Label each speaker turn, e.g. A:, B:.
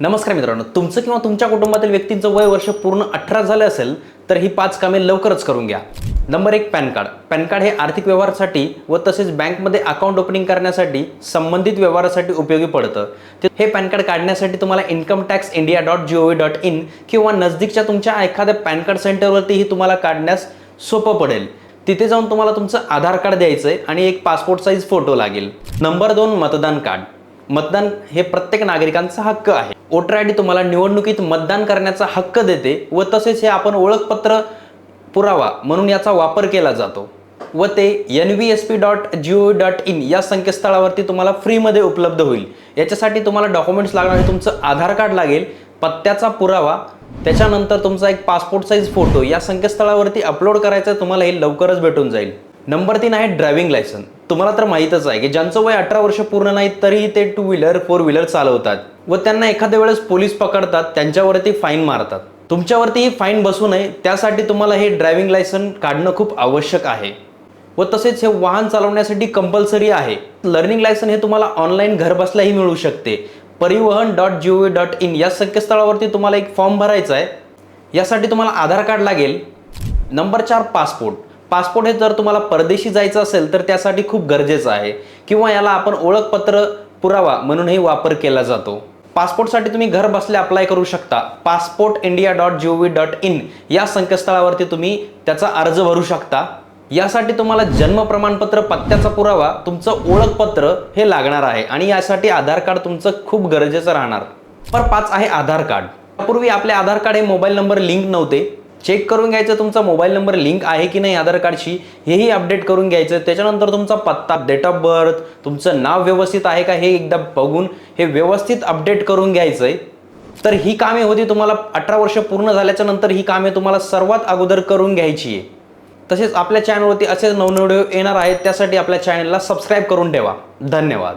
A: नमस्कार मित्रांनो तुमचं किंवा तुमच्या कुटुंबातील व्यक्तींचं वय वर्ष पूर्ण अठरा झालं असेल तर ही पाच कामे लवकरच करून घ्या. नंबर एक पॅन कार्ड. पॅन कार्ड हे आर्थिक व्यवहारासाठी व तसेच बँकमध्ये अकाउंट ओपनिंग करण्यासाठी संबंधित व्यवहारासाठी उपयोगी पडतं. ते- हे पॅन कार्ड काढण्यासाठी तुम्हाला income tax India dot G O V dot in किंवा नजदीकच्या तुमच्या एखाद्या पॅन कार्ड सेंटरवरतीही तुम्हाला काढण्यास सोपं पडेल. तिथे जाऊन तुम्हाला तुमचं आधार कार्ड द्यायचं आहे आणि एक पासपोर्ट साईज फोटो लागेल. नंबर दोन मतदान कार्ड. मतदान हे प्रत्येक नागरिकांचा हक्क आहे. वोटर आय डी तुम्हाला निवडणुकीत मतदान करण्याचा हक्क देते व तसेच हे आपण ओळखपत्र पुरावा म्हणून याचा वापर केला जातो. व ते N V S P dot G O dot in या संकेतस्थळावरती तुम्हाला फ्रीमध्ये उपलब्ध होईल. याच्यासाठी तुम्हाला डॉक्युमेंट्स लागणारे तुमचं आधार कार्ड लागेल पत्त्याचा पुरावा त्याच्यानंतर तुमचा एक पासपोर्ट साईज फोटो या संकेतस्थळावरती अपलोड करायचं तुम्हाला हे लवकरच भेटून जाईल. नंबर तीन आहे ड्रायव्हिंग लायसन. तुम्हाला तर माहीतच आहे की ज्यांचं वय अठरा वर्ष पूर्ण नाही तरीही ते टू व्हीलर फोर व्हीलर चालवतात. व त्यांना एखाद्या वेळेस पोलीस पकडतात त्यांच्यावरती फाईन मारतात. तुमच्यावरती ही फाईन बसू नये त्यासाठी तुम्हाला हे ड्रायव्हिंग लायसन काढणं खूप आवश्यक आहे. व तसेच हे वाहन चालवण्यासाठी कंपल्सरी आहे. लर्निंग लायसन हे तुम्हाला ऑनलाईन घरबसल्याही मिळू शकते. Parivahan dot G O V dot in या संकेतस्थळावरती तुम्हाला एक फॉर्म भरायचा आहे. यासाठी तुम्हाला आधार कार्ड लागेल. नंबर चार पासपोर्ट पासपोर्ट हे जर तुम्हाला परदेशी जायचं असेल तर त्यासाठी खूप गरजेचं आहे. किंवा याला आपण ओळखपत्र पुरावा म्हणूनही वापर केला जातो. पासपोर्टसाठी तुम्ही घर बसल्या अप्लाय करू शकता. Passport India dot G O V dot in या संकेतस्थळावरती तुम्ही त्याचा अर्ज भरू शकता. यासाठी तुम्हाला जन्म प्रमाणपत्र पत्त्याचा पुरावा तुमचं ओळखपत्र हे लागणार आहे. आणि यासाठी आधार कार्ड तुमचं खूप गरजेचं राहणार. पर पाच आहे आधार कार्ड. पूर्वी आपले आधार कार्ड हे मोबाईल नंबर लिंक नव्हते. चेक करून घ्यायचं तुमचा मोबाईल नंबर लिंक आहे की नाही आधार कार्डशी हेही अपडेट करून घ्यायचं. त्याच्यानंतर तुमचा पत्ता डेट ऑफ बर्थ तुमचं नाव व्यवस्थित आहे का हे एकदा बघून हे व्यवस्थित अपडेट करून घ्यायचं आहे तर ही कामे होती तुम्हाला अठरा वर्ष पूर्ण झाल्याच्यानंतर ही कामे तुम्हाला सर्वात अगोदर करून घ्यायची आहे. तसेच आपल्या चॅनलवरती असेच नवनवे येणार आहेत त्यासाठी आपल्या चॅनलला सबस्क्राईब करून ठेवा. धन्यवाद.